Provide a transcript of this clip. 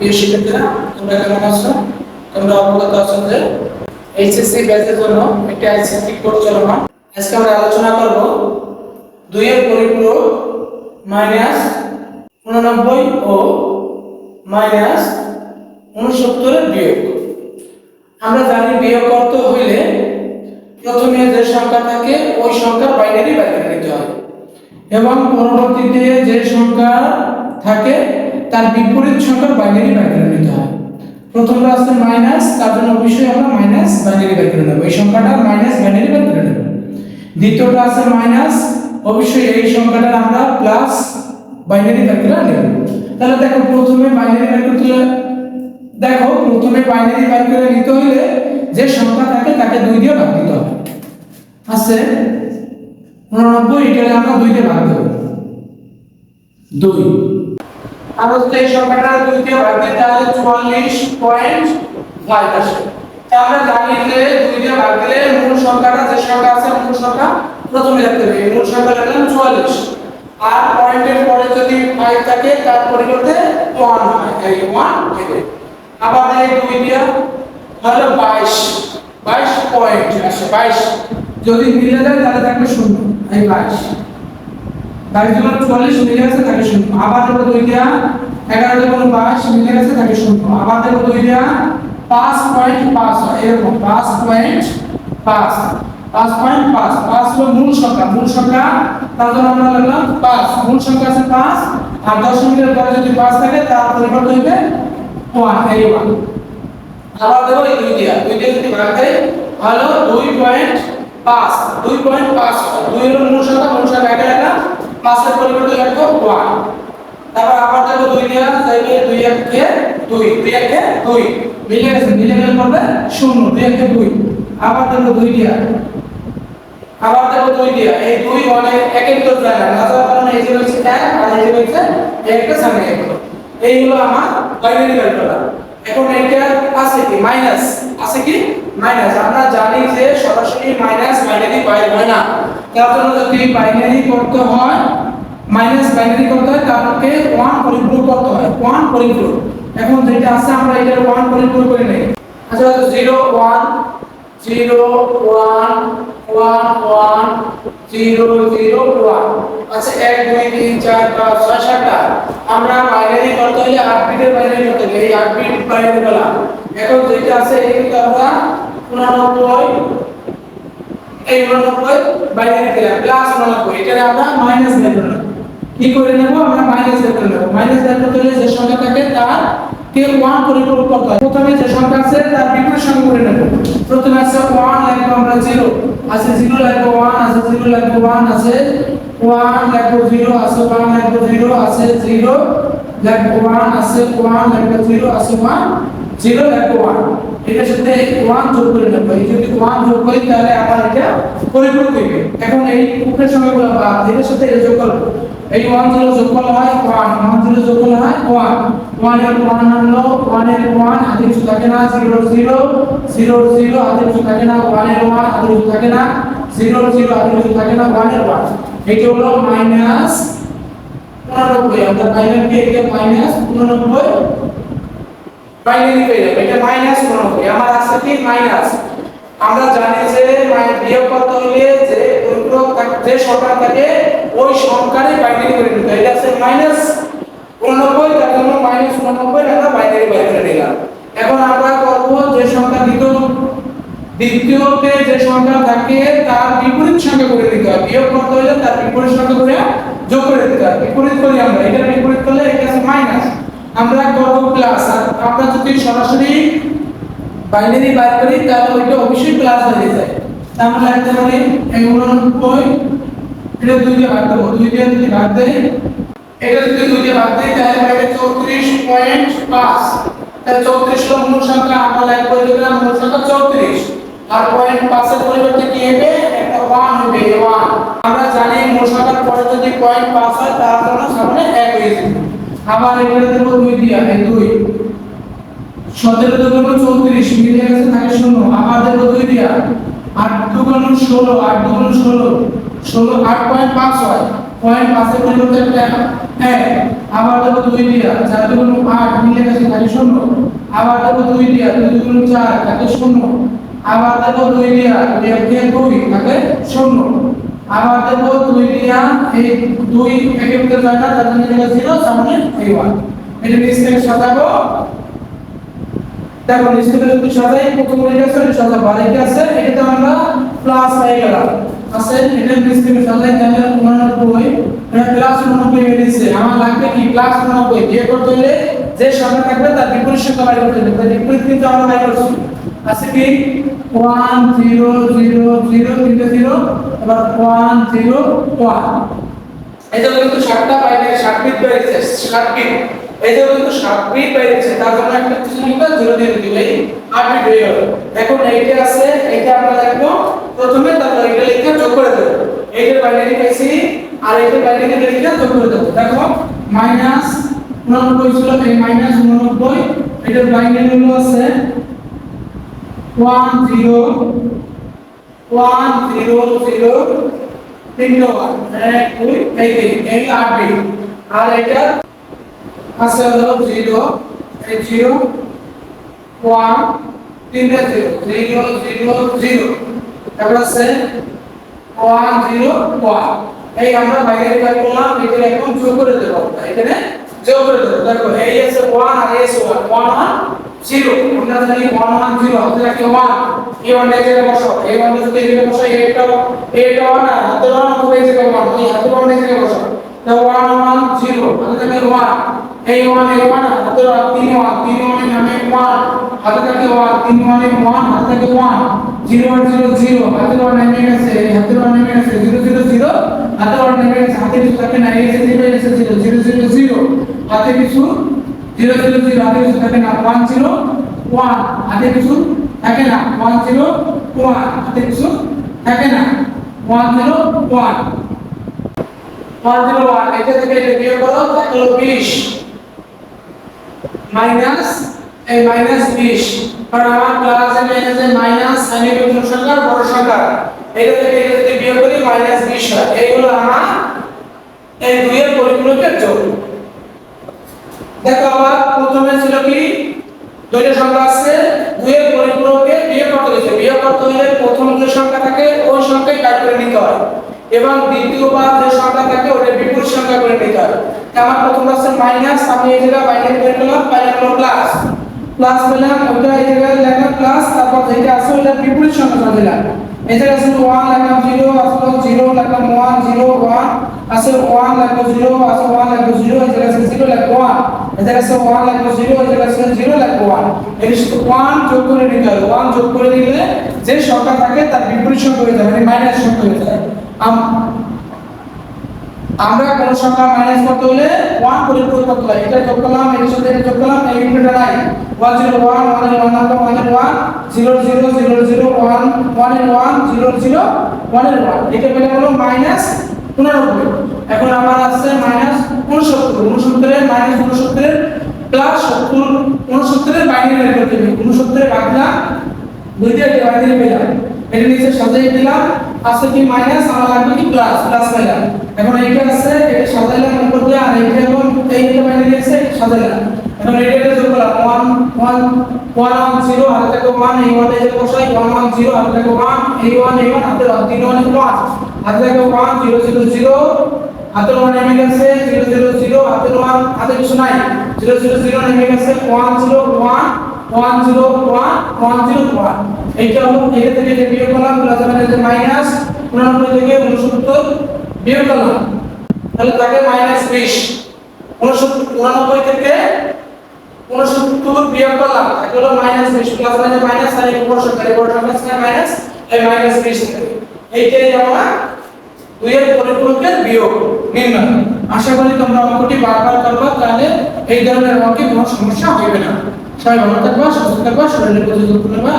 প্রিয় শিক্ষার্থীরা, তোমরা কেমন আছো? তোমরা অবগত আছো যে এইচএসসি ব্যাচের জন্য একটি আইসিটি কোর্স চলমান। আজকে আমরা আলোচনা করব দুইয়ের পরিপূরক মাইনাস উননব্বই ও মাইনাস উনসত্তরের বিয়োগ। আমরা জানি বিয়োগ করতে হইলে প্রথমে যে সংখ্যা থাকে, ওই সংখ্যার বাইনারি বের করে নিতে হয়। এবং পরবর্তীতে যে সংখ্যা থাকে তার বিপরীত সংখ্যার বাইনারি বের করে নিতে হয়। প্রথমটা আছে মাইনাস তার জন্য অবশ্যই আমরা মাইনাস বাইনারি বের করে নেব। এই সংখ্যাটা মাইনাস বাইনারি বের করে নেব। দ্বিতীয়টা আছে মাইনাস অবশ্যই এই সংখ্যাটার আমরা প্লাস বাইনারি বের করে নেব। তাহলে দেখো, প্রথমে বাইনারি বের করতে হলে, দেখো, প্রথমে বাইনারি বের করে নিতে হলে যে সংখ্যা থাকে তাকে দুই দিয়ে ভাগ দিতে হবে। আছে উননব্বই, এটাকে আমরা দুই দিয়ে ভাগ দেবো। দুই। আর হচ্ছে এই সংখ্যাটা দুই দিয়ে ভাগ দিই তাহলে চুয়াল্লিশ পয়েন্ট তা আমরা জানি যে দুই দিয়ে ভাগ দিলে সংখ্যাটা যে সংখ্যা আছে, মূল সংখ্যা প্রথমে লিখতে হবে। চুয়াল্লিশ। আর পয়েন্টের পরে যদি ফাইভ থাকে, তার পরিবর্তে ওয়ান হয়। ওয়ান আবার এই দুই দিয়ে হলো বাইশ। বাইশ পয়েন্ট আসে। বাইশ। যদি মিলে যায়, তাহলে থাকবে শূন্য। এই বাইশ। বাইশ দুগুণ চুয়াল্লিশ মিলে গেছে থাকে শূন্য। আবার দেবো দুই দিয়া এগারো দুগুণ বাইশ মিলে গেছে থাকে শূন্য। আবার দেবো দুই দিয়া পাঁচ পয়েন্ট পাঁচ এরকম, পাঁচ পয়েন্ট পাঁচ। পাঁচ পয়েন্ট পাঁচ পাঁচ হলো মূল সংখ্যা। মূল সংখ্যা, তার জন্য আমরা লিখলাম পাঁচ। মূল সংখ্যা আছে পাঁচ, আর দশমিকের পরে যদি পাঁচ থাকে, তার পরিবর্তন হবে ওয়ান এই আবার দেবো এই দুই দিয়া দুই দিয়ে যদি ভাগ হলো দুই পয়েন্ট পাঁচ। দুই পয়েন্ট পাঁচ দুই মূল সংখ্যা মূল সংখ্যা এটা পাঁচের পরিবর্তে লিখব ওয়ান তারপর আবার দেবো দুই দিয়া যাইবে দুই একে দুই দুই একে দুই। মিলে গেছে, মিলে গেলে করবে শূন্য, দুই একে দুই। আবার দেবো দুই দিয়া। আবার দেবো দুই দিয়া। এই দুই মানে একের তো যায় না। না কারণে এই যে হচ্ছে এক, আর এই যে হচ্ছে একটা সামনে এক এই হলো আমার বাইনারি বের এখন এটা আছে কি? মাইনাস। আছে কি? মাইনাস আমরা জানি যে সরাসরি মাইনাস বাইনারি বাইর হয় না। তার জন্য যদি বাইনারি করতে হয় মাইনাস বাইনারি করতে হয় তারকে ওয়ান পরিপূরক করতে হয়। ওয়ান পরিপূরক। এখন যেটা আছে, আমরা এটা ওয়ান পরিপূরক করে নেই। আচ্ছা zero one zero one one one zero zero one আচ্ছা এক, দুই, তিন, চার, পাঁচ, ছয় সাতটা আমরা বাইনারি করতে হলে আট বিটের বাইনারি করতে হলে এই আট বিট বাইনারি করলাম। এখন যেটা আছে এই কিন্তু আমরা উনানব্বই, এই উনানব্বই বাইনারি দিলাম প্লাস উনানব্বই এটা আমরা মাইনাস করলাম কি করে নেব? আমরা মাইনাস করে নেব। মাইনাস করতে হলে যে সংখ্যা থাকে, তার কে ওয়ান পরিপূরক করতে হয়। প্রথমে যে সংখ্যা আছে, তার বিপরীত সংখ্যা করে নেব। প্রথমে আছে ওয়ান লিখব আমরা জিরো আছে জিরো লিখব ওয়ান আছে জিরো লিখব ওয়ান আছে ওয়ান লিখব জিরো আছে ওয়ান লিখব জিরো আছে জিরো লিখব ওয়ান আছে ওয়ান লিখব জিরো আছে ওয়ান জিরো লিখব ওয়ান এটার সাথে ওয়ান যোগ করে নেব। এই যদি ওয়ান যোগ করি, তাহলে আমার এটা পরিপূরক হইবে। এখন এই উপরের সংখ্যাগুলো বাদ এটার সাথে এটা যোগ করব। এই ওয়ান জিরো যোগ করলে হয় ওয়ান ওয়ান জিরো যোগ করলে হয় ওয়ান। ওয়ানের ওয়ান হলো ওয়ানের ওয়ান হাতে কিছু থাকে না, জিরো জিরো। জিরো জিরো হাতে কিছু থাকে না, ওয়ানের ওয়ান হাতে কিছু থাকে না, জিরো জিরো হাতে কিছু থাকে না, ওয়ানের ওয়ান। এটা হলো মাইনাস দিয়ে এটা মাইনাস উননব্বই বাইনারি পেয়ে যাবে। এটা মাইনাস উননব্বই আমার আছে কি? মাইনাস আমরা জানি যে বিয়োগ করতে হলে যে থাক- যে সংখ্যা থাকে, ওই সংখ্যারই বাইনারি করে নিতে। এটা আছে মাইনাস উননব্বই তার জন্য মাইনাস উননব্বই আমরা বাইনারি বাইর করে নিলাম এখন আমরা করব যে সংখ্যা দ্বিতীয় দ্বিতীয়তে যে সংখ্যা থাকে, তার বিপরীত সংখ্যা করে দিতে হয়। বিয়োগ করতে হলে তার বিপরীত সংখ্যা করে যোগ করে দিতে হয়। বিপরীত করি আমরা। এটা বিপরীত করলে এটা আছে মাইনাস আমরা করব প্লাস আর আমরা যদি সরাসরি বাইনারি বাইর করি, তাহলে ওইটা অবশ্যই প্লাস হয়ে যায়। আমরা পারি এই উননব্বই এটা দুই দিয়ে ভাগ দেবো দুই দিয়ে যদি ভাগ দেই এটা যদি দুই দিয়ে ভাগ দেই তাহলে হবে চৌত্রিশ পয়েন্ট পাঁচ। তাহলে চৌত্রিশ হলো মূল সংখ্যা, আমরা লিখব দিলাম মূল সংখ্যা চৌত্রিশ। আর পয়েন্ট পাঁচের পরিবর্তে কি হবে? একটা ওয়ান হবে ওয়ান আমরা জানি মূল সংখ্যার পরে যদি পয়েন্ট পাঁচ হয়, তার জন্য সামনে এক হয়ে যাবে। আবার এখানে দেবো দুই দিয়ে এই দুই। সতেরো দুগুণ চৌত্রিশ মিলে গেছে থাকে শূন্য আবার দেবো দুই দিয়া। আট দুগুণ ষোলো, আট দুগুণ ষোলো। ষোলো, আট পয়েন্ট পাঁচ হয় পয়েন্ট পাঁচে পরিবর্তে একটা এক। আবার দেবো দুই দিয়া। চার দুগুণ আট মিলে গেছে থাকে শূন্য। আবার দেবো দুই দিয়া। দুই দুগুণ চার, থাকে শূন্য। আবার দেবো দুই দিয়া। দুই এক থাকে শূন্য। আবার দেবো দুই দিয়া এই দুই একের ভিতরে যায় তার জন্য যেটা জিরো সামনে এই ওয়ান। এটা নিচ সাজাবো। দেখো, নিচ যদি সাজাই, প্রথম রেখে আছে এটা আর এটা আছে? এটাতে আমরা প্লাস হয়ে গেলাম। আছে? এটা নিচ সাজাই, তাহলে উনানব্বই। এটা প্লাস উনানব্বই হয়ে আমার লাগবে কি? প্লাস উনানব্বই। বিয়ে করতে হলে যে সংখ্যা থাকবে, তার বিপরীত সংখ্যা বাইর করতে হবে। তার বিপরীত কিন্তু আমরা বাইর করছি। আছে কি? ওয়ান জিরো জিরো জিরো তিনটে জিরো ওয়ান জিরো ওয়ান এই কিন্তু ষাটটা বাইরে ষাট বিট যে কিন্তু ষাট বিট একটা কিছু লিখবে এইটা আছে, এইটা আমরা লিখব প্রথমে তারপর এটা লিখে যোগ করে দেবো। এইটার বাইরে লিখেছি, আর এইটার বাইরে লিখে যোগ করে দেবো। দেখো মাইনাস উননব্বই ছিল, এই মাইনাস উননব্বই, এটার বাইরে হলো আছে one zero one zero zero তিনটে ওয়ান এক দুই এই তিন আর এটা আছে হলো জিরো এই জিরো ওয়ান তিনটে জিরো জিরো জিরো জিরো তারপর আছে ওয়ান জিরো ওয়ান এই আমরা বাইরে কাজ করলাম এটা এখন যোগ করে দেবো। এখানে যোগ করে দেবো। দেখো এই আছে ওয়ান আর আছে ওয়ান ওয়ান ওয়ান জিরো আমরা জানি ওয়ান ওয়ান জিরো হাতে রাখি ওয়ান এই ওয়ান এই জায়গায় বসো। এই ওয়ান যদি এই জায়গায় বসো এইটা এইটা ওয়ান আর হাতে ওয়ান হবে এই জায়গায় ওয়ান এই হাতে ওয়ান এই জায়গায় বসো। তো ওয়ান ওয়ান জিরো হাতে থাকে ওয়ান এই ওয়ান এই ওয়ান হাতে ওয়ান তিন ওয়ান তিন ওয়ান নামে ওয়ান হাতে থাকে ওয়ান তিন ওয়ান ওয়ান হাতে থাকে one zero one zero zero, হাতে ওয়ান নেমে গেছে হাতে ওয়ান নেমে গেছে, জিরো জিরো জিরো, হাতে ওয়ান নেমে গেছে, হাতে কিছু থাকে না, এই গেছে জিরো গেছে, জিরো জিরো জিরো জিরো। হাতে কিছু জিরো জিরো জিরো হাতে কিছু থাকে না ওয়ান জিরো ওয়ান হাতে কিছু থাকে না ওয়ান জিরো ওয়ান হাতে কিছু থাকে না one zero one one zero one এটা থেকে এটা বিয়োগ করো তাহলে বিশ। মাইনাস এই মাইনাস বিশ। কারণ আমার প্লাসে মাইনাসে মাইনাস সাইনে বিয়োগ সংখ্যা বড় সংখ্যা। এটা থেকে এটা যদি বিয়োগ করি মাইনাস বিশ হয়। এই হলো আমার এই দুইয়ের পরিপূরকের যোগ। দেখো আবার প্রথমে ছিল কি? দুইটা সংখ্যা আছে, দুইয়ের পরিপূরকে বিয়োগ করতে হয়েছে। বিয়োগ করতে হলে প্রথম যে সংখ্যা থাকে, ওই সংখ্যাই কাট করে নিতে হয়। এবং দ্বিতীয়বার যে সংখ্যা থাকে ওটা বিপরীত সংখ্যা করে নিতে হয়। আমার প্রথম আছে মাইনাস আমি এই জায়গায় বাইরে বের করলাম বাইরে হলো প্লাস প্লাস পেলাম, ওটা এই জায়গায় লেখা প্লাস তারপর যেটা আছে ওটা বিপরীত সংখ্যা দিলাম। এই জায়গায় আছে 1 লেখা 0 আসলো 0 লেখা 1 0 1 আছে 1 লেখা 0 আছে 1 লেখা 0 এই জায়গায় আছে 0 লেখা 1 1 লেখা 0 এই জায়গায় আছে 0 লেখা 1 এই শুধু 1 যোগ করে নিতে হবে। 1 যোগ করে দিলে যে সংখ্যা থাকে তার বিপরীত সংখ্যা হয়ে যাবে মানে মাইনাস সংখ্যা হয়ে যায় আম- আমরা কোন সংখ্যা মাইনাস করতে হলে 1 পরিবর্তন করতে হয়। এটা যোগ করলাম, এর সাথে এটা যোগ করলাম, এই ইনপুটটা নাই। 1 0 1 1 1 নাম্বার 1 এর 1 0 0 0 0 1 1 এর 1 0 0 1 এর 1 এটা পেলে হলো মাইনাস 99 এখন আমার আছে মাইনাস 69 69 এর মাইনাস 69 এর প্লাস 70 69 এর বাইরে বের করতে হবে। 69 এর ভাগলা দুইটা ডিভাইডেড পেলাম। এর নিচে সাজিয়ে দিলাম, আছে কি মাইনাস আমার লাগবে কি প্লাস প্লাস পেলাম। এখন এইটা আছে, এটা সাজাইলাম উপর দিয়ে আর এইটা এবং এইটা বাইরে দিয়েছে সাজাইলাম। এখন এইটা যোগ করলাম 1 1 1 1 0 হাতে থেকে 1 এই 1 এর বসাই 1 1 0 হাতে থেকে 1 এই 1 এই 1 হাতে 3 1 1 হাতে থেকে 1 0 0 0 হাতের 1 নেমে গেছে 0 0 0 হাতের 1 হাতে কিছু নাই। 0 0 0 নেমে গেছে 1 0 1 one zero one one zero one. এইটা থেকে এটা বিয়োগ করলাম প্লাস যে মাইনাস উননব্বই থেকে উনসত্তর বিয়োগ করলাম তাহলে থাকে মাইনাস বিশ। উনসত্তর, উননব্বই থেকে উনসত্তর বিয়োগ করলাম থাকে হলো মাইনাস বিশ। প্লাস মাইনাস আর এই মাইনাস এই মাইনাস বিশ এইটাই আমরা দুইয়ের পরিপূরকের বিয়োগ, নির্ণয় আশা করি তোমরা অঙ্কটি বারবার করবে, তাহলে এই ধরনের অঙ্কে কোনো সমস্যা হবে না সবাই ভালো থাকবা, সুস্থ থাকবা, শরীরের প্রতি যত্ন নেবা।